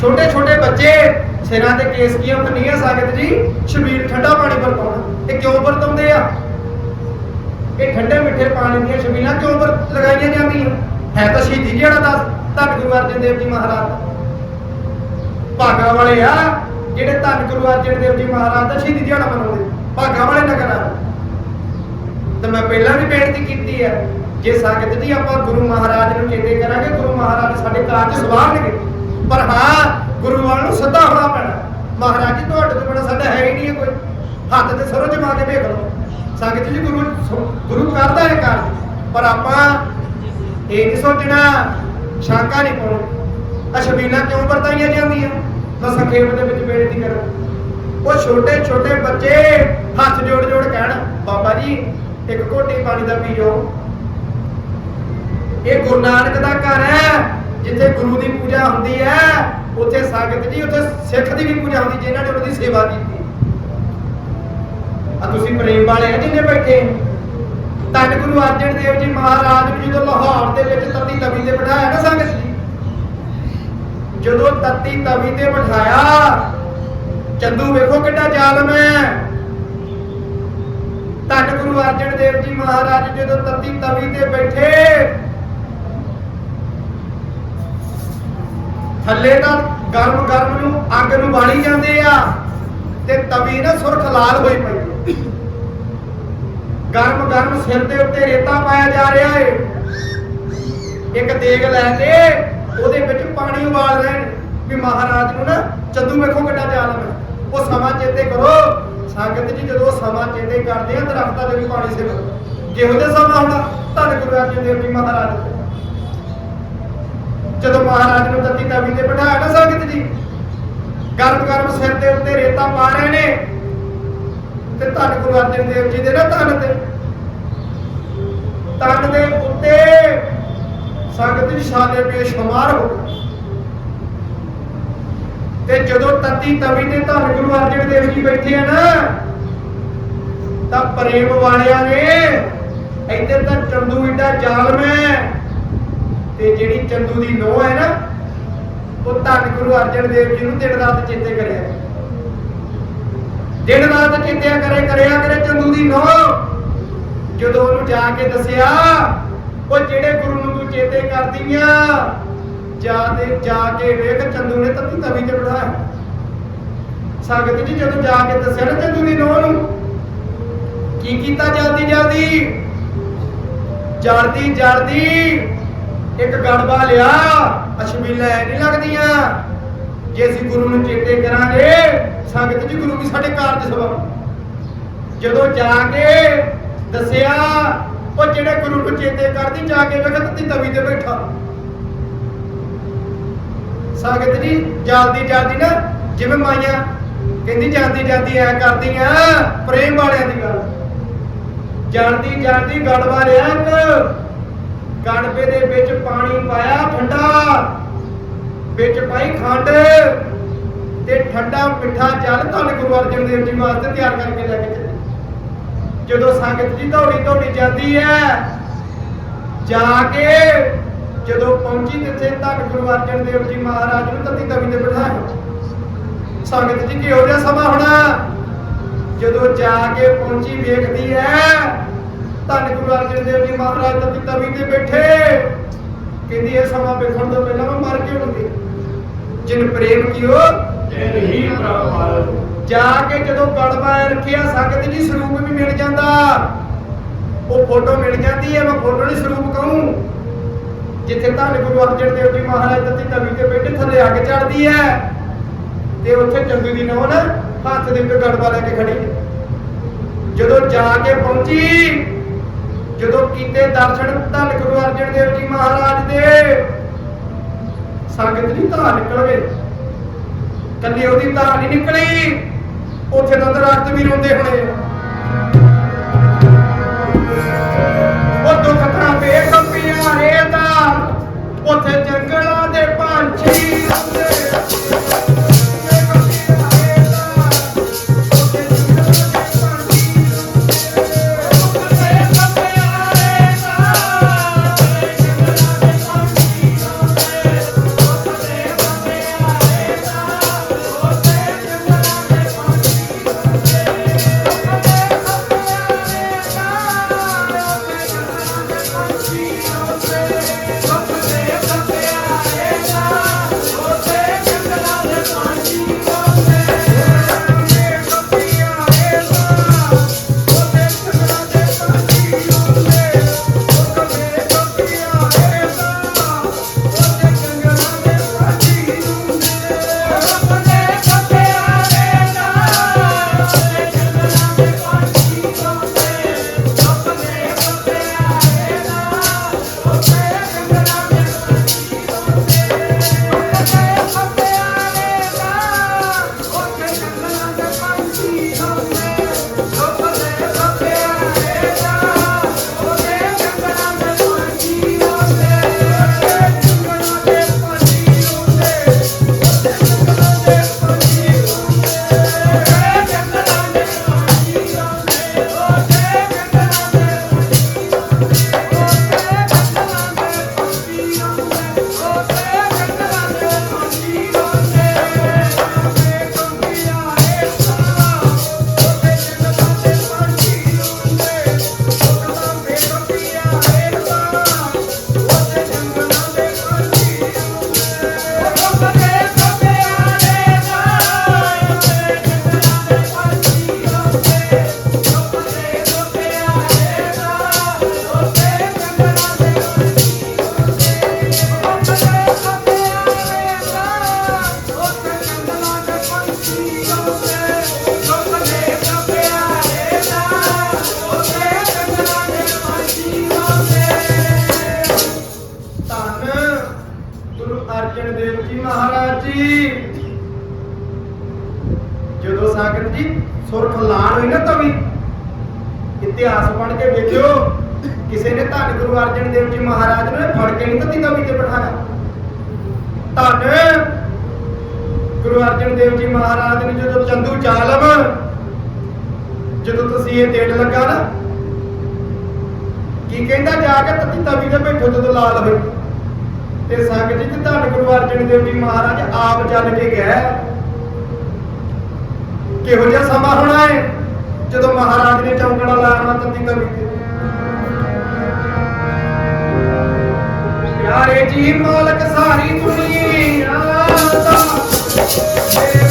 ਛੋਟੇ ਛੋਟੇ ਬੱਚੇ, ਸਿਰਾਂ ਤੇ ਕੇਸਕੀਆਂ ਬੰਨੀਆਂ ਸਾਗਤ ਜੀ ਸ਼ਬੀਰ ਠੰਡਾ ਪਾਣੀ ਵਰਤਾਉਣਾ ਇਹ ਕਿਉਂ ਵਰਤਾਉਂਦੇ ਆ? ਇਹ ਠੰਡੇ ਮਿੱਠੇ ਪਾਣੀ ਦੀਆਂ ਛਬੀਲਾਂ ਕਿਉਂ ਵਰ, ਲਗਾਈਆਂ ਜਾਂਦੀਆਂ? ਹੈ ਤਾਂ ਸ਼ਹੀਦੀ ਜਿਹੜਾ ਦੱਸ? ਧੰਨ ਗੁਰੂ ਅਰਜਨ ਦੇਵ ਜੀ ਮਹਾਰਾਜ। ਦਾ ਭਾਗਾ ਵਾਲੇ ਆ, ਜਿਹੜੇ ਧੰਨ ਗੁਰੂ ਅਰਜਨ ਦੇਵ ਜੀ ਮਹਾਰਾਜ ਦਾ ਸ਼ਹੀਦੀ ਦਿਹਾੜਾ ਮਨਾਉਂਦੇ। ਭਾਗਾ ਵਾਲੇ ਨਗਰ ਆ। ਤੇ ਮੈਂ ਪਹਿਲਾਂ ਵੀ ਬੇਨਤੀ ਕੀਤੀ ਹੈ ਜੇ ਸੰਗਤ ਜੀ ਆਪਾਂ ਗੁਰੂ ਮਹਾਰਾਜ ਨੂੰ ਚੇਤੇ ਕਰਾਂਗੇ, ਗੁਰੂ ਮਹਾਰਾਜ ਸਾਡੇ ਕਾਰਜ ਸਵਾਰਨਗੇ। ਪਰ ਹਾਂ, ਗੁਰੂ ਵਾਲ ਨੂੰ ਸਦਾ ਹੋਣਾ ਪੈਣਾ। ਮਹਾਰਾਜ ਜੀ, ਤੁਹਾਡੇ ਤੋਂ ਬਿਨਾਂ ਸਾਡਾ ਹੈ ਹੀ ਨਹੀਂ ਕੋਈ। ਹੱਥ ਤੇ ਸਰੋਂ ਜਮਾ ਕੇ ਵੇਖ ਲਓ। ਸੰਗਤ ਜੀ, ਗੁਰੂ ਗੁਰੂ ਕਰਦਾ ਹੈ ਕਾਰਜ। ਪਰ ਆਪਾਂ ਇਹ ਨਹੀਂ ਸੋਚਣਾ, ਸ਼ਾਂਕਾ ਨਹੀਂ ਪਾਉਣੀ। ਅਸ਼ਬੀਨਾ ਕਿਉਂ ਵਰਤਾਈਆਂ ਜਾਂਦੀਆਂ? ਮੈਂ ਸੰਖੇਪ ਦੇ ਵਿੱਚ ਬੇਨਤੀ ਕਰੋ। ਉਹ ਛੋਟੇ ਛੋਟੇ ਬੱਚੇ ਹੱਥ ਜੋੜ ਜੋੜ ਕਹਿਣ, ਬਾਬਾ ਜੀ, ਇੱਕ ਘੋਟੀ ਪਾਣੀ ਦਾ ਪੀਓ। ਇਹ ਗੁਰੂ ਨਾਨਕ ਦਾ ਘਰ ਹੈ। ਜਿੱਥੇ ਗੁਰੂ ਦੀ ਪੂਜਾ ਹੁੰਦੀ ਹੈ, ਉੱਥੇ ਸੰਗਤ ਜੀ, ਉੱਥੇ ਸਿੱਖ ਦੀ ਵੀ ਪੂਜਾ ਹੁੰਦੀ, ਜਿਨ੍ਹਾਂ ਨੇ ਉਹਦੀ ਸੇਵਾ ਕੀਤੀ। ਆ ਤੁਸੀਂ ਪ੍ਰੇਮ ਵਾਲੇ ਆ ਜਿੰਨੇ ਬੈਠੇ। ਧੰਨ ਗੁਰੂ ਅਰਜਨ ਦੇਵ ਜੀ ਮਹਾਰਾਜ ਨੂੰ ਜਦੋਂ ਲਾਹੌਰ ਦੇ ਵਿੱਚ ਤਤੀ ਤਵੀ ਤੇ ਬਿਠਾਇਆ ਨਾ ਸੰਗਤ ਜੀ, ਜਦੋਂ ਤਤੀ ਤਵੀ ਤੇ ਬਿਠਾਇਆ ਚੰਦੂ ਵੇਖੋ ਕਿੱਡਾ ਜ਼ਾਲਮ ਹੈ। ਧੰਨ ਗੁਰੂ ਅਰਜਨ ਦੇਵ ਜੀ ਮਹਾਰਾਜ ਜਦੋਂ ਤਤੀ ਤਵੀ ਤੇ ਬੈਠੇ ਥੱਲੇ ਤਾਂ ਗਰਮ ਗਰਮ ਨੂੰ ਅੱਗ ਨੂੰ ਬਾਲੀ ਜਾਂਦੇ ਆ ਤੇ ਤਵੀ ਨਾ ਸੁਰਖ ਲਾਲ ਹੋਈ ਪਈ ਗਰਮ ਗਰਮ ਸਿਰ ਦੇ ਉੱਤੇ ਰੇਤਾ ਪਾਇਆ ਜਾ ਰਿਹਾ ਏ। ਇੱਕ ਦੇਗ ਲੈ ਕੇ ਉਹਦੇ ਵਿੱਚ ਪਾਣੀ ਉਬਾਲ ਲੈਣ ਵੀ ਮਹਾਰਾਜ ਨੂੰ ਨਾ ਚੰਦੂ ਵੇਖੋ ਕਿੱਡਾ ਜ਼ਾਲਮ ਹੈ ਉਹ ਸਮਾਂ ਚੇਤੇ ਕਰੋ, ਸੰਗਤ ਜੀ ਜਦੋਂ ਸਮਾਂ ਚੇਤੇ ਕਰਦੇ ਆ ਦਰਖਤਾਂ ਦੇ ਵੀ ਪਾਣੀ ਸਿਰ ਜਿਹੋ ਜਿਹਾ ਸਮਾਂ ਹੁੰਦਾ ਧੰਨ ਗੁਰੂ ਅਰਜਨ ਦੇਵ ਜੀ ਮਹਾਰਾਜ। ਜਦੋਂ ਮਹਾਰਾਜ ਨੂੰ ਤਤੀ ਤਵੀ ਤੇ ਬਿਠਾ ਨਾ ਸੰਗਤ ਜੀ। ਗਰਮ ਗਰਮ ਸਿਰ ਦੇ ਉੱਤੇ ਰੇਤਾ ਪਾ ਰਹੇ ਨੇ। ਤੇ ਧੰਨ ਗੁਰੂ ਅਰਜਨ ਦੇਵ ਜੀ ਦੇ ਨਾ ਧੰਨ ਤੇ। ਤਨ ਦੇ ਉੱਤੇ ਸੰਗਤ ਜੀ ਸ਼ਾਨੇ ਬੇਸ਼ੁਮਾਰ ਹੋ ਤੇ ਜਦੋਂ ਤਤੀ ਤਵੀ ਤੇ ਧੰਨ ਗੁਰੂ ਅਰਜਨ ਦੇਵ ਜੀ ਬੈਠੇ ਆ ਨਾ, ਤਾਂ ਪ੍ਰੇਮ ਵਾਲਿਆਂ ਨੇ ਇੱਧਰ ਤਾਂ ਚੰਦੂ ਇੱਡਾ ਜ਼ਾਲਮ ਹੈ। ਤੇ ਜਿਹੜੀ ਚੰਦੂ ਦੀ ਨੋਹ ਹੈ ਨਾ, ਉਹ ਧੰਨ ਗੁਰੂ ਅਰਜਨ ਦੇਵ ਜੀ ਨੂੰ ਦਿਨ ਰਾਤ ਚੇਤੇ ਕਰਿਆ। ਦਿਨ ਰਾਤ ਚੇਤਿਆ ਕਰੇ, ਕਰਿਆ ਕਰੇ ਚੰਦੂ ਦੀ ਨੋਹ। ਜਦੋਂ ਉਹਨੂੰ ਜਾ ਕੇ ਦੱਸਿਆ, ਉਹ ਜਿਹੜੇ ਗੁਰੂ ਨੂੰ ਤੂੰ ਚੇਤੇ ਕਰਦੀ ਆ, ਜਾ ਤੇ ਜਾ ਕੇ ਵੇਖ ਚੰਦੂ ਨੇ ਤੱਤੀ ਤਵੀ ਤੇ ਬਿਠਾਇਆ। ਸੰਗਤ ਜੀ ਜਦੋਂ ਜਾ ਕੇ ਦੱਸਿਆ ਨਾ ਚੰਦੂ ਦੀ ਨੋਹ ਨੂੰ, ਕੀ ਕੀਤਾ ਜਲਦੀ ਜਲਦੀ ਜਲਦੀ ਜਲਦੀ। ਇੱਕ ਗੜਬਾ ਲਿਆ, ਅਸ਼ਬੀਲਾ ਨਹੀਂ ਲੱਗਦੀਆਂ। ਜੇ ਅਸੀਂ ਗੁਰੂ ਨੂੰ ਚੇਤੇ ਕਰਾਂਗੇ, ਸੰਗਤ ਜੀ ਗੁਰੂ ਵੀ ਸਾਡੇ ਕਾਰਜ ਸਬਬ ਜਦੋਂ ਜਾ ਕੇ ਦੱਸਿਆ, ਉਹ ਜਿਹੜੇ ਗੁਰੂ ਨੂੰ ਚੇਤੇ ਕਰਦੀ, ਜਾ ਕੇ ਵੇਖ ਤੱਤੀ ਤਵੀ ਤੇ ਬੈਠਾ। ਸੰਗਤ ਜੀ ਜਲਦੀ ਜਲਦੀ ਨਾ, ਜਿਵੇਂ ਮਾਈਆਂ ਕਹਿੰਦੀ, ਜਾਂਦੀ ਜਾਂਦੀ ਐ ਕਰਦੀਆਂ, ਪ੍ਰੇਮ ਵਾਲਿਆਂ ਦੀ ਗੱਲ। ਜਲਦੀ ਜਾਂਦੀ ਗੜਵਾ ਲਿਆ ਇੱਕ ਗੜਬੇ ਦੇ ਵਿੱਚ ਪਾਣੀ ਪਾਇਆ ਠੰਡਾ। ਵਿੱਚ ਪਾਈ ਖੰਡ ਤੇ ਠੰਡਾ ਮਿੱਠਾ ਜਲ ਧੰਨ ਗੁਰੂ ਅਰਜਨ ਦੇਵ ਜੀ ਵਾਸਤੇ ਤਿਆਰ ਕਰਕੇ ਲੈ ਕੇ ਚੱਲੇ। ਜਦੋਂ ਸੰਗਤ ਜੀ ਦੌੜੀ ਦੌੜੀ ਜਾਂਦੀ ਹੈ, ਜਾ ਕੇ ਜਦੋਂ ਪਹੁੰਚੀ ਜਿੱਥੇ ਧੰਨ ਗੁਰੂ ਅਰਜਨ ਦੇਵ ਜੀ ਮਹਾਰਾਜ ਨੂੰ ਤਤੀ ਤਵੀ ਤੇ ਬਿਠਾਇਆ ਸੰਗਤ ਜੀ ਕਿਹੋ ਜਿਹਾ ਸਮਾਂ ਹੋਣਾ? ਜਦੋਂ ਜਾ ਕੇ ਪਹੁੰਚੀ ਵੇਖਦੀ ਹੈ ਧੰਨ ਗੁਰੂ ਅਰਜਨ ਦੇਵ ਜੀ ਮਹਾਰਾਜ ਤਤੀ ਤਵੀ ਤੇ ਬੈਠੇ। ਕਹਿੰਦੀ ਇਹ ਸਮਾਂ ਵੇਖਣ ਤੋਂ ਪਹਿਲਾਂ ਮੈਂ ਮਰ ਕਿਉਂ ਨਹੀਂ ਜਿਨ ਪ੍ਰੇਮ ਕੀਓ ਤਿਨ ਹੀ ਪ੍ਰਭਾਵ ਜਾ ਕੇ ਜਦੋਂ ਕੜਵਾ ਰੱਖਿਆ ਸੰਗਤ ਜੀ ਸਰੂਪ ਵੀ ਮਿਲ ਜਾਂਦਾ। ਉਹ ਫੋਟੋ ਮਿਲ ਜਾਂਦੀ ਹੈ ਮੈਂ ਫੋਟੋ ਨਹੀਂ ਸਰੂਪ ਕਹੂੰ। ਜਿੱਥੇ ਧੰਨ ਗੁਰੂ ਅਰਜਨ ਦੇਵ ਜੀ ਮਹਾਰਾਜ ਤਤੀ ਤਵੀ ਤੇ ਬੈਠੇ ਥੱਲੇ ਅੱਗ ਚੜਦੀ ਹੈ। ਤੇ ਉੱਥੇ ਚੰਦੂ ਦੀ ਨੌਂ ਨਾ ਹੱਥ ਦੇ ਉੱਤੇ ਗੜਵਾ ਲੈ ਕੇ ਖੜੀ। ਜਦੋਂ ਜਾ ਕੇ ਪਹੁੰਚੀ ਜਦੋਂ ਕੀਤੇ ਦਰਸ਼ਨ ਧੰਨ ਗੁਰੂ ਅਰਜਨ ਦੇਵ ਜੀ ਮਹਾਰਾਜ ਦੇ, ਸੰਗਤ ਦੀ ਧਾਰ ਨਿਕਲ ਗਏ ਕੱਲੀ ਉਹਦੀ ਧਾਰ ਨਹੀਂ ਨਿਕਲੀ, ਉੱਥੇ ਤਾਂ ਦਰਖਤ ਵੀ ਰੋਂਦੇ ਹੋਣੇ ਆ। ਕੇ ਵੇਖਿਓ ਕਿਸੇ ਨੇ ਧੰਨ ਗੁਰੂ ਅਰਜਨ ਦੇਵ ਜੀ ਮਹਾਰਾਜ ਨੂੰ ਫੜ ਕੇ ਨਹੀਂ ਤੱਤੀ ਤਵੀ ਤੇ ਬਿਠਾਇਆ ਧੰਨ ਗੁਰੂ ਅਰਜਨ ਦੇਵ ਜੀ ਮਹਾਰਾਜ ਨੇ ਜਦੋਂ ਚੰਦੂ ਚਾਲਮ ਜਦੋਂ ਤੁਸੀਂ ਇਹ ਡੇਢ ਲੱਗਾ ਨਾ, ਕੀ ਕਹਿੰਦਾ ਜਾ ਕੇ ਤੱਤੀ ਤਵੀ ਦੇ ਬੈਠੋ ਜਦੋਂ ਲਾਲ ਹੋਈ ਤੇ ਸੰਗਤ ਜੀ ਤੇ ਧੰਨ ਗੁਰੂ ਅਰਜਨ ਦੇਵ ਜੀ ਮਹਾਰਾਜ ਆਪ ਚੱਲ ਕੇ ਗਏ। ਕਿਹੋ ਜਿਹਾ ਸਮਾਂ ਹੋਣਾ ਹੈ ਜਦੋਂ ਮਹਾਰਾਜ ਨੇ ਚੌਂਕੜਾ ਲਾਉਣਾ ਤੱਤੀ ਤਵੀ ਤੇ ਪਿਆਰੇ ਜੀ ਮਾਲਕ ਸਾਰੀ ਦੁਨੀਆ ਦਾ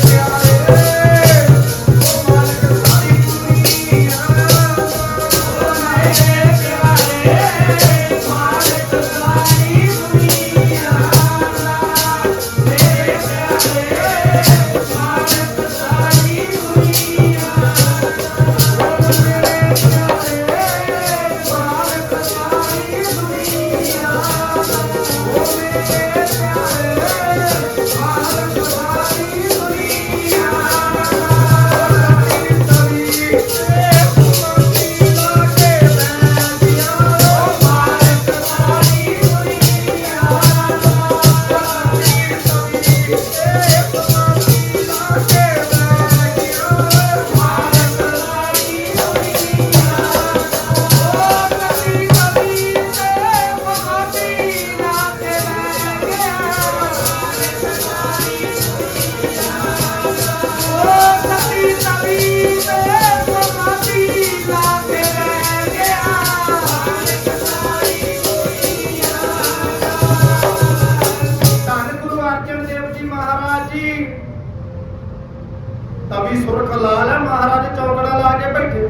ਤਵੀ ਸੁਰਖ ਲਾਲ ਹੈ ਮਹਾਰਾਜ ਚੌਕੜਾ ਲਾ ਕੇ ਬੈਠੇ।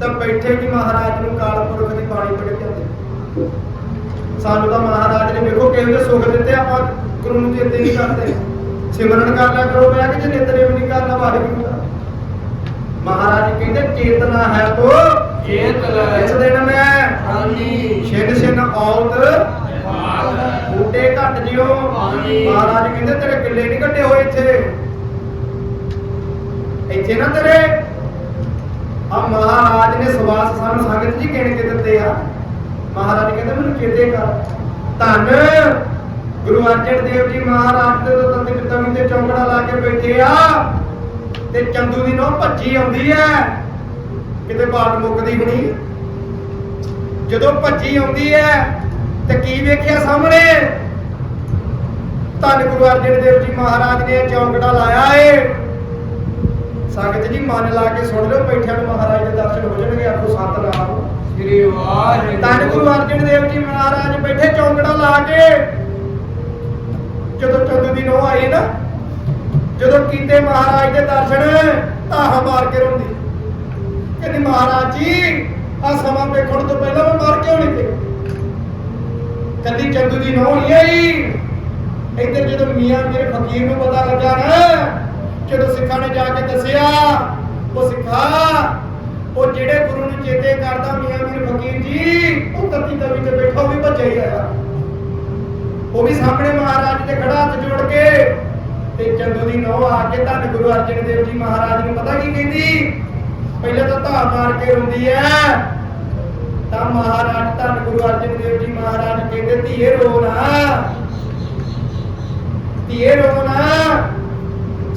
ਤਾਂ ਬੈਠੇ ਵੀ ਮਹਾਰਾਜ ਨੂੰ ਕਾਲ ਪੁਰਖ ਦੀ ਬਾਣੀ ਪੜ੍ਹ ਕੇ ਆਉਂਦੇ। ਸਾਨੂੰ ਤਾਂ ਮਹਾਰਾਜ ਨੇ ਵੇਖੋ ਕਿਹੋ ਜਿਹੇ ਸੁਖ ਦਿੱਤੇ ਆਪਾਂ ਗੁਰੂ ਨੂੰ ਚੇਤੇ ਨਹੀਂ ਕਰਦੇ। ਸਿਮਰਨ ਕਰ ਲਿਆ ਕਰੋ ਬਹਿ ਕੇ ਜੇ ਨਿਤਰੇ ਵੀ ਨਹੀਂ ਕਰਨਾ ਵਾਹਿਗੁਰੂ ਦਾ ਮਹਾਰਾਜ ਕਹਿੰਦੇ ਚੇਤਨਾ ਹੈ ਤੋ। ਚੇਤ ਲੈ। ਇਸ ਦਿਨ ਮੈਂ ਹਾਂਜੀ। ਛਿਨ ਛਿਨ ਔਤ ਬੂਟੇ ਘਟ ਜਿਓ। ਮਹਾਰਾਜ ਕਹਿੰਦੇ ਤੇਰੇ ਕਿੱਲੇ ਨਹੀਂ ਘਟੇ ਹੋਏ ਇੱਥੇ। ਇੱਥੇ ਨਾ ਤੇਰੇ ਆ ਮਹਾਰਾਜ ਨੇ ਸਵਾਸ ਸਾਨੂੰ ਸੰਗਤ ਜੀ ਗਿਣ ਕੇ ਦਿੱਤੇ ਆ। ਮਹਾਰਾਜ ਕਹਿੰਦੇ ਮੈਨੂੰ ਚੇਤੇ ਕਰ। ਧੰਨ ਗੁਰੂ ਅਰਜਨ ਦੇਵ ਜੀ ਮਹਾਰਾਜ ਦੇ ਤੋਂ ਤੰਦਿਕ ਤਵੀ ਤੇ ਚੌਂਕੜਾ ਲਾ ਕੇ ਬੈਠੇ ਆ ਤੇ ਚੰਦੂ ਦੀ ਨੋ ਭੱਜੀ ਆਉਂਦੀ ਐ। ਕਿਤੇ ਬਾਤ ਮੁੱਕਦੀ ਹੁਣੀ ਜਦੋਂ ਭੱਜੀ ਆਉਂਦੀ ਐ ਤੇ ਕੀ ਵੇਖਿਆ ਸਾਹਮਣੇ? ਧੰਨ ਗੁਰੂ ਅਰਜਨ ਦੇਵ ਜੀ ਮਹਾਰਾਜ ਨੇ ਚੌਂਕੜਾ ਲਾਇਆ ਏ। ਸੰਗਤ ਜੀ ਮਨ ਲਾ ਕੇ ਸੁਣ ਲਓ ਬੈਠਿਆਂ ਨੂੰ ਮਹਾਰਾਜ ਦੇ ਦਰਸ਼ਨ ਹੋ ਜਾਣਗੇ ਆਖੋ ਸਤਨਾਮ। ਸ੍ਰੀ ਵਾਹਿਗੁਰੂ। ਧੰਨ ਗੁਰੂ ਅਰਜਨ ਦੇਵ ਜੀ ਮਹਾਰਾਜ ਬੈਠੇ ਚੌਂਕੜਾ ਲਾ ਕੇ। ਜਦੋਂ ਚੰਦੂ ਦੀ ਨੋ ਆਈ ਨਾ ਜਦੋਂ ਕੀਤੇ ਮਹਾਰਾਜ ਦੇ ਦਰਸ਼ਨ ਧਾਹਾਂ ਮਾਰ ਕੇ ਰੋਂਦੀ। ਕਹਿੰਦੀ ਮਹਾਰਾਜ ਜੀ ਆ ਸਮਾਂ ਵੇਖਣ ਤੋਂ ਪਹਿਲਾਂ ਮੈਂ ਮਰ ਕਿਉਂ ਨਹੀਂ ਤੇ ਕੱਲੀ ਚੰਦੂ ਦੀ ਨੋ ਨਹੀਂ ਆਈ ਇੱਧਰ ਜਦੋਂ ਮੀਆਂ ਮੇਰੇ ਫਕੀਰ ਨੂੰ ਪਤਾ ਲੱਗਾ ਨਾ ਜਦੋਂ ਸਿੱਖਾਂ ਨੇ ਜਾ ਕੇ ਦੱਸਿਆ, ਉਹ ਸਿੱਖਾ, ਉਹ ਜਿਹੜੇ ਗੁਰੂ ਨੂੰ ਚੇਤੇ ਕਰਦਾ ਮੀਆਂ ਮੇਰੇ ਫਕੀਰ ਜੀ, ਉਹ ਤੱਤੀ ਤਵੀ ਤੇ ਬੈਠਾ, ਉਹ ਵੀ ਭੱਜਿਆ ਹੀ ਆਇਆ। ਉਹ ਵੀ ਸਾਹਮਣੇ ਮਹਾਰਾਜ ਦੇ ਖੜਾ ਹੱਥ ਜੋੜ ਕੇ ਤੇ ਚੰਦੂ ਦੀ ਨੋ ਆ ਕੇ ਧੰਨ ਗੁਰੂ ਅਰਜਨ ਦੇਵ ਜੀ ਮਹਾਰਾਜ ਨੂੰ ਪਤਾ ਕੀ ਕਹਿੰਦੀ? ਪਹਿਲਾਂ ਤਾਂ ਧਾ ਮਾਰ ਕੇ ਰੋਂਦੀ ਐ, ਤਾਂ ਮਹਾਰਾਜ ਧੰਨ ਗੁਰੂ ਅਰਜਨ ਦੇਵ ਜੀ ਮਹਾਰਾਜ ਕਹਿੰਦੇ, ਧੀਏ ਰੋ ਨਾ, ਧੀਏ ਰੋ ਨਾ।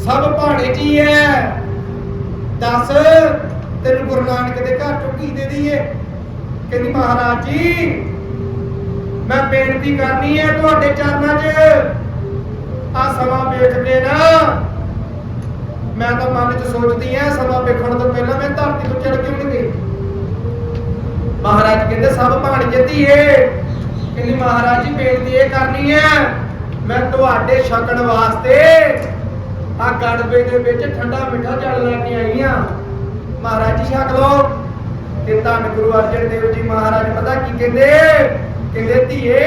ਸਭ ਭਾਣੇ ਜੀ ਹੈ ਦੱਸ, ਤੈਨੂੰ ਗੁਰੂ ਨਾਨਕ ਦੇ ਘਰ ਚੋਂ ਕੀ ਦੇ ਦਈਏ? ਕਹਿੰਦੀ, ਮਹਾਰਾਜ ਜੀ, ਮੈਂ ਬੇਨਤੀ ਕਰਨੀ ਹੈ ਤੁਹਾਡੇ ਚਰਨਾਂ 'ਚ। ਆ ਸਮਾਂ ਵੇਖ ਕੇ ਨਾ। ਮੈਂ ਤਾਂ ਮਨ 'ਚ ਸੋਚਦੀ ਐ, ਸਮਾਂ ਵੇਖਣ ਤੋਂ ਪਹਿਲਾਂ ਮੈਂ ਧਰਤੀ ਤੋਂ ਚੜ ਕਿਉਂ ਨਹੀਂ ਗਈ? ਮਹਾਰਾਜ ਕਹਿੰਦੇ, ਸਭ ਭਾਣ ਜਤੀਏ ਕਹਿੰਦੀ, ਮਹਾਰਾਜ ਜੀ, ਬੇਨਤੀ ਇਹ ਕਰਨੀ ਹੈ ਮੈਂ ਤੁਹਾਡੇ ਛਕਣ ਵਾਸਤੇ ਆ ਗੜਬੇ ਦੇ ਵਿੱਚ ਠੰਡਾ ਮਿੱਠਾ ਜਲ ਲੈ ਕੇ ਆਈ ਆ ਮਹਾਰਾਜ ਜੀ ਛਕ ਲਓ। ਤੇ ਧੰਨ ਗੁਰੂ ਅਰਜਨ ਦੇਵ ਜੀ ਮਹਾਰਾਜ ਪਤਾ ਕੀ ਕਹਿੰਦੇ? ਕਹਿੰਦੇ ਧੀਏ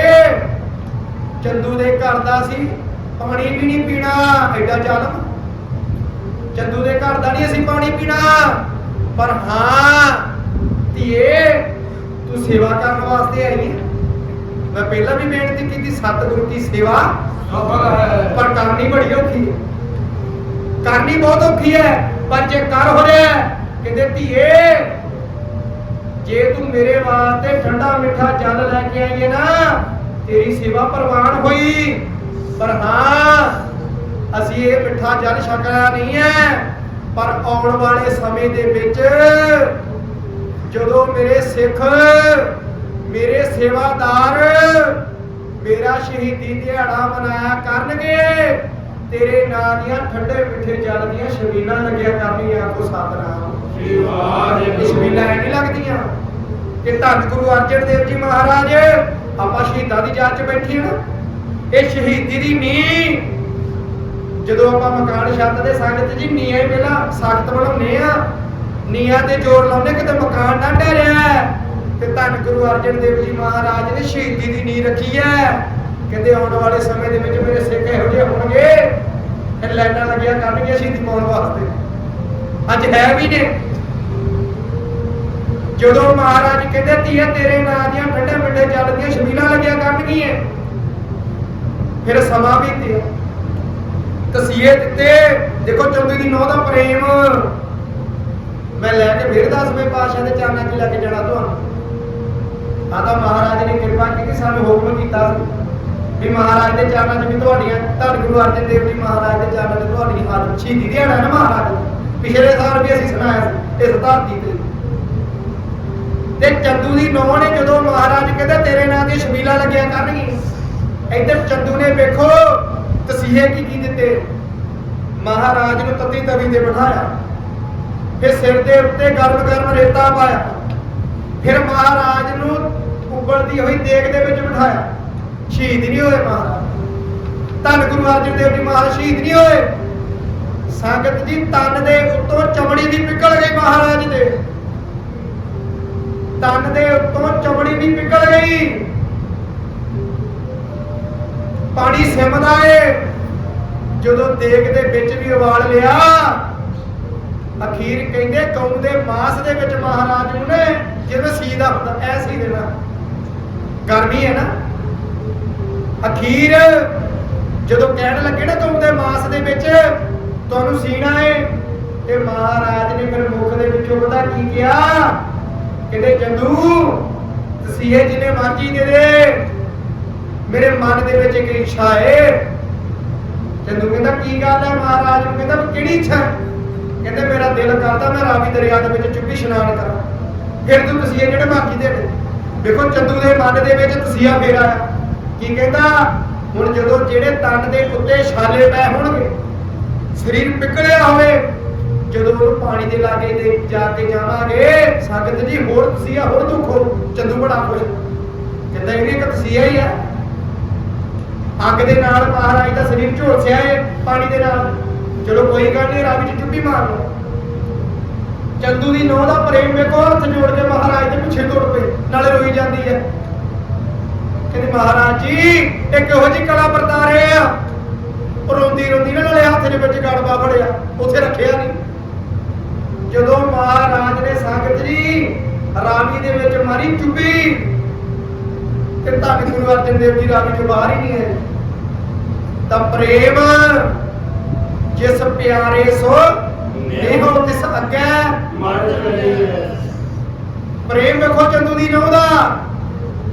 ਚੰਦੂ ਦੇ ਘਰ ਦਾ ਸੀ ਪਾਣੀ ਵੀ ਨਹੀਂ ਪੀਣਾ। ਐਡਾ ਜ਼ਾਲਮ। ਚੰਦੂ ਦੇ ਘਰ ਦਾ ਨਹੀਂ ਅਸੀਂ ਪਾਣੀ ਪੀਣਾ। ਪਰ ਹਾਂ ਧੀਏ ਤੂੰ ਸੇਵਾ ਕਰਨ ਵਾਸਤੇ ਆਈ ਹੈ ਮੈਂ ਪਹਿਲਾਂ ਵੀ ਬੇਨਤੀ ਕੀਤੀ ਸਤਿਗੁਰੂ ਦੀ ਸੇਵਾ ਪਰ ਕਰਨੀ ਬੜੀ ਔਖੀ ਹੈ। ਕਰਨੀ ਬਹੁਤ ਔਖੀ ਹੈ ਪਰ ਜੇ ਕਰ ਹੋ ਰਿਹਾ ਹੈ, ਕਹਿੰਦੇ ਧੀਏ ਜੇ ਤੂੰ ਮੇਰੇ ਵਾਸਤੇ ਠੰਡਾ ਮਿੱਠਾ ਜਲ ਲੈ ਕੇ ਆਈਏ ਨਾ ਤੇਰੀ ਸੇਵਾ ਪ੍ਰਵਾਨ ਹੋਈ। ਪਰ ਹਾਂ ਅਸੀਂ ਇਹ ਮਿੱਠਾ ਜਲ ਛਕਣਾ ਨਹੀਂ ਹੈ ਪਰ ਆਉਣ ਵਾਲੇ ਸਮੇਂ ਦੇ ਵਿੱਚ ਜਦੋਂ ਮੇਰੇ ਸਿੱਖ ਮੇਰੇ ਸੇਵਾਦਾਰ ਮੇਰਾ ਸ਼ਹੀਦੀ ਦਿਹਾੜਾ ਮਨਾਇਆ ਕਰਨਗੇ ਤੇਰੇ ਨਾਂ ਦੀਆਂ ਠੰਡੇ ਮਿੱਠੇ ਜਲ ਦੀਆਂ ਸ਼ਬੀਲਾਂ ਲੱਗਿਆ ਕਰਨੀਆਂ ਕੋ ਸਤਨਾਮ। ਸ੍ਰੀ ਵਾਹਿਗੁਰੂ ਐ ਨਹੀਂ ਲੱਗਦੀਆਂ ਕਿ ਧੰਨ ਗੁਰੂ ਅਰਜਨ ਦੇਵ ਜੀ ਮਹਾਰਾਜ ਆਪਾਂ ਸ਼ਹੀਦਾਂ ਦੀ ਯਾਦ ਚ ਬੈਠੇ ਹਾਂ ਇਹ ਸ਼ਹੀਦੀ ਦੀ ਨੀਂਹ ਜਦੋਂ ਆਪਾਂ ਮਕਾਨ ਛੱਤ ਦੇ ਸੰਗਤ ਜੀ ਨੀਆਂ ਹੀ ਪਹਿਲਾਂ ਸਖਤ ਬਣਾਉਂਦੇ ਆ ਨੀਆਂ ਤੇ ਜ਼ੋਰ ਲਾਉਂਦੇ ਕਿਤੇ ਮਕਾਨ ਨਾ ਢਹਿ ਤੇ ਧੰਨ ਗੁਰੂ ਅਰਜਨ ਦੇਵ ਜੀ ਮਹਾਰਾਜ ਨੇ ਸ਼ਹੀਦੀ ਦੀ ਨੀਂਹ ਰੱਖੀ ਹੈ। ਕਹਿੰਦੇ ਆਉਣ ਵਾਲੇ ਸਮੇਂ ਦੇ ਵਿੱਚ ਮੇਰੇ ਸਿੱਖ ਇਹੋ ਜਿਹੇ ਹੋਣਗੇ। ਫਿਰ ਲਾਈਨਾਂ ਲੱਗਿਆ ਕਰਨਗੀਆਂ ਸ਼ਹੀਦੀ ਪਾਉਣ ਵਾਸਤੇ। ਅੱਜ ਹੈ ਵੀ ਨੇ। ਜਦੋਂ ਮਹਾਰਾਜ ਕਹਿੰਦੇ ਧੀਏ ਤੇਰੇ ਨਾਂ ਦੀਆਂ ਠੰਡੇ ਮਿੱਠੇ ਜਲ ਦੀਆਂ ਸ਼ਬੀਲਾਂ ਲੱਗਿਆ ਕਰਨਗੀਆਂ। ਫਿਰ ਸਮਾਂ ਬੀਤਿਆ ਤਸੀਹੇ ਦਿੱਤੇ। ਦੇਖੋ ਚੌਂਦੀ ਦੀ ਨੌ ਦਾ ਪ੍ਰੇਮ। ਮੈਂ ਲੈ ਕੇ ਫਿਰ ਦਸਵੇਂ ਪਾਤਸ਼ਾਹ ਦੇ ਚਰਨਾਂ 'ਚ ਲੱਗ ਜਾਣਾ ਤੁਹਾਨੂੰ। ਆਦਾ ਮਹਾਰਾਜ ਨੇ ਕਿਰਪਾ ਕੀਤੀ, ਸਾਨੂੰ ਹੁਕਮ ਕੀਤਾ ਸੀ। ਵੀ ਮਹਾਰਾਜ ਦੇ ਚਰਨਾਂ 'ਚ ਵੀ ਤੁਹਾਡੀਆਂ ਧੰਨ ਗੁਰੂ ਅਰਜਨ ਦੇਵ ਜੀ ਮਹਾਰਾਜ ਦੇ ਚਰਨਾਂ 'ਚ ਤੁਹਾਡੀ ਹਾਜ਼ਰ ਸ਼ਹੀਦੀ ਦਿਹਾੜਾ ਨਾ ਮਹਾਰਾਜ? ਪਿਛਲੇ ਸਾਲ ਵੀ ਅਸੀਂ ਸੁਣਾਇਆ ਸੀ, ਇਸ ਧਰਤੀ ਤੇ। ਤੇ ਚੰਦੂ ਦੀ ਨੌਂ ਨੇ ਜਦੋਂ ਮਹਾਰਾਜ ਕਹਿੰਦੇ, ਤੇਰੇ ਨਾਂ ਦੀ ਸ਼ਬੀਲਾ ਲੱਗਿਆ ਕਰਨਗੀ। ਇੱਧਰ ਚੰਦੂ ਨੇ ਵੇਖੋ, ਤਸੀਹੇ ਕੀ ਕੀ ਦਿੱਤੇ। ਮਹਾਰਾਜ ਨੂੰ ਤਤੀ ਤਵੀ ਤੇ ਬਿਠਾਇਆ। ਫਿਰ ਸਿਰ ਦੇ ਉੱਤੇ ਗਰਮ ਗਰਮ ਰੇਤਾ ਪਾਇਆ। ਫਿਰ ਮਹਾਰਾਜ ਨੂੰ ਉਬਲਦੀ ਹੋਈ ਦੇਗ ਦੇ ਵਿੱਚ ਬਿਠਾਇਆ। ਸ਼ਹੀਦ ਨਹੀਂ ਹੋਏ ਮਹਾਰਾਜ। ਧੰਨ ਗੁਰੂ ਅਰਜਨ ਦੇਵ ਜੀ ਮਹਾਰਾਜ ਸ਼ਹੀਦ ਨਹੀਂ ਹੋਏ। ਸੰਗਤ ਜੀ ਤਨ ਦੇ ਉੱਤੋਂ ਚਮੜੀ ਵੀ ਪਿਘਲ ਗਈ ਮਹਾਰਾਜ ਦੇ। ਤਨ ਦੇ ਉੱਤੋਂ ਚਮੜੀ ਵੀ ਪਿਘਲ ਗਈ। ਪਾਣੀ ਸਿਮਦਾ ਏ। ਜਦੋਂ ਦੇਗ ਦੇ ਵਿੱਚ ਵੀ ਉਬਾਲ ਲਿਆ, ਅਖੀਰ ਕਹਿੰਦੇ ਕੌਮ ਦੇ ਮਾਸ ਦੇ ਵਿੱਚ ਮਹਾਰਾਜ ਨੂੰ ਨੇ, ਜਿਵੇਂ ਸੀਦਾ ਹੁੰਦਾ, ਐ ਸੀ ਦੇਣਾ ਗਰਮੀ ਹੈ ਨਾ। ਅਖੀਰ ਜਦੋਂ ਕਹਿਣ ਲੱਗੇ ਨਾ ਕੌਮ ਦੇ ਮਾਸ ਦੇ ਵਿੱਚ, ਤੁਹਾਨੂੰ ਸੀਣਾ ਏ, ਤੇ ਮਹਾਰਾਜ ਨੇ ਫਿਰ ਮੁਖ ਦੇ ਵਿੱਚੋਂ ਪਤਾ ਕੀ ਕਿਹਾ? ਕਹਿੰਦੇ ਚੰਦੂ ਤਸੀਹੇ ਜਿਹਨੇ ਮਰਜ਼ੀ ਦੇ ਦੇ, ਮੇਰੇ ਮਨ ਦੇ ਵਿੱਚ ਇੱਕ ਇੱਛਾ ਏ। ਚੰਦੂ ਕਹਿੰਦਾ, ਕੀ ਗੱਲ ਹੈ ਮਹਾਰਾਜ? ਨੂੰ ਕਹਿੰਦਾ ਕਿਹੜੀ ਇੱਛਾ ਕਹਿੰਦੇ, ਮੇਰਾ ਦਿਲ ਕਰਦਾ ਮੈਂ ਰਾਵੀ ਦਰਿਆ ਦੇ ਵਿੱਚ ਚੁੱਪੀ ਇਸ਼ਨਾਨ ਕਰਾਂ। ਫਿਰ ਤੂੰ ਤਸੀਹੇ ਜਿਹੜੇ ਮਰਜ਼ੀ ਦੇ ਦੇ ਦੇਖੋ ਚੰਦੂ ਦੇ ਮਨ ਦੇ ਵਿੱਚ ਤਸੀਹਾ ਫੇਰ ਆਇਆ ਕੀ ਕਹਿੰਦਾ? ਹੁਣ ਜਦੋਂ ਜਿਹੜੇ ਤਨ ਦੇ ਉੱਤੇ ਛਾਲੇ ਪਏ ਹੋਣਗੇ, ਸਰੀਰ ਪਿਕੜਿਆ ਹੋਵੇ, ਜਦੋਂ ਉਹ ਪਾਣੀ ਦੇ ਲਾਗੇ ਦੇ ਜਾ ਕੇ ਜਾਵਾਂਗੇ, ਸੰਗਤ ਜੀ, ਹੋਰ ਤਸੀਹਾ ਹੋਰ ਦੁੱਖੋ ਚੰਦੂ ਬੜਾ ਖੁਸ਼। ਕਹਿੰਦਾ, ਇਹ ਵੀ ਇੱਕ ਤਸੀਹਾ ਹੀ ਆ। ਅੱਗ ਦੇ ਨਾਲ ਮਹਾਰਾਜ ਦਾ ਸਰੀਰ ਝੋਲਸਿਆ ਏ, ਪਾਣੀ ਦੇ ਨਾਲ। ਚਲੋ ਕੋਈ ਗੱਲ ਨਹੀਂ, ਰੱਬ ਚ ਚੁੱਪੀ ਮਾਰ ਲਓ। ਚੰਦੂ ਦੀ ਨੋਹ ਦਾ ਪ੍ਰੇਮ ਵੇਖੋ, ਹੱਥ ਜੋੜ ਕੇ ਮਹਾਰਾਜ ਦੇ ਪਿੱਛੇ ਤੁਰ ਪਏ, ਨਾਲੇ ਰੋਈ ਜਾਂਦੀ ਹੈ। ਕਹਿੰਦੀ ਮਹਾਰਾਜ ਜੀ ਇਹ ਕਿਹੋ ਜੀ ਕਲਾ ਵਰਤਾ ਰਹੇ ਆ। ਰੋਂਦੀ ਰੋਂਦੀ ਨਾ ਨਾਲੇ ਹੱਥ ਦੇ ਵਿੱਚ ਗੜਬਾ ਫੜਿਆ ਉੱਥੇ ਰੱਖਿਆ ਨਹੀਂ। ਜਦੋਂ ਮਹਾਰਾਜ ਨੇ ਸੰਗਤ ਜੀ ਰਾਵੀ ਦੇ ਵਿੱਚ ਮਾਰੀ ਚੁੱਪੀ ਤੇ ਧੰਨ ਗੁਰੂ ਅਰਜਨ ਦੇਵ ਜੀ ਰਾਵੀ ਤੋਂ ਬਾਹਰ ਹੀ ਨਹੀਂ ਹੈ ਤਾਂ ਪ੍ਰੇਮ ਜਿਸ ਪਿਆਰੇ ਸੋ ਇਹੋ ਤਿਸ ਅੱਗੇ। ਮਰ ਚਲੇ ਪ੍ਰੇਮ ਵੇਖੋ ਚੰਦੂ ਦੀ ਨਹੁੰ ਦਾ।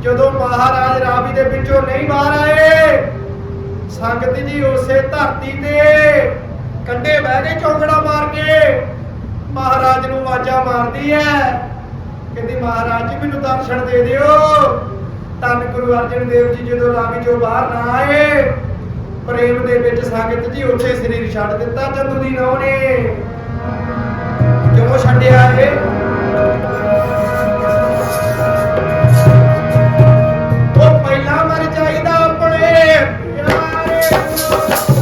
ਜਦੋਂ ਮਹਾਰਾਜ ਰਾਵੀ ਦੇ ਵਿੱਚੋਂ ਨਹੀਂ ਬਾਹਰ ਆਏ, ਸੰਗਤ ਜੀ ਉਸੇ ਧਰਤੀ ਤੇ ਕੰਡੇ ਬਹਿ ਕੇ ਚੌਂਕੜਾ ਮਾਰ ਕੇ ਮਹਾਰਾਜ ਨੂੰ ਆਵਾਜ਼ਾਂ ਮਾਰਦੀ ਹੈ। ਕਹਿੰਦੀ, ਮਹਾਰਾਜ ਜੀ, ਮੈਨੂੰ ਦਰਸ਼ਨ ਦੇ ਦਿਓ। ਧੰਨ ਗੁਰੂ ਅਰਜਨ ਦੇਵ ਜੀ, ਜਦੋਂ ਰਾਵੀ ਚੋਂ ਬਾਹਰ ਨਾ ਆਏ, ਪ੍ਰੇਮ ਦੇ ਵਿੱਚ ਸੰਗਤ ਜੀ ਉੱਥੇ ਸਰੀਰ ਛੱਡ ਦਿੱਤਾ ਚੰਦੂ ਦੀ ਨਹੁੰ ਨੇ। ਜਦੋਂ ਛੱਡਿਆ ਇਹ? Gracias.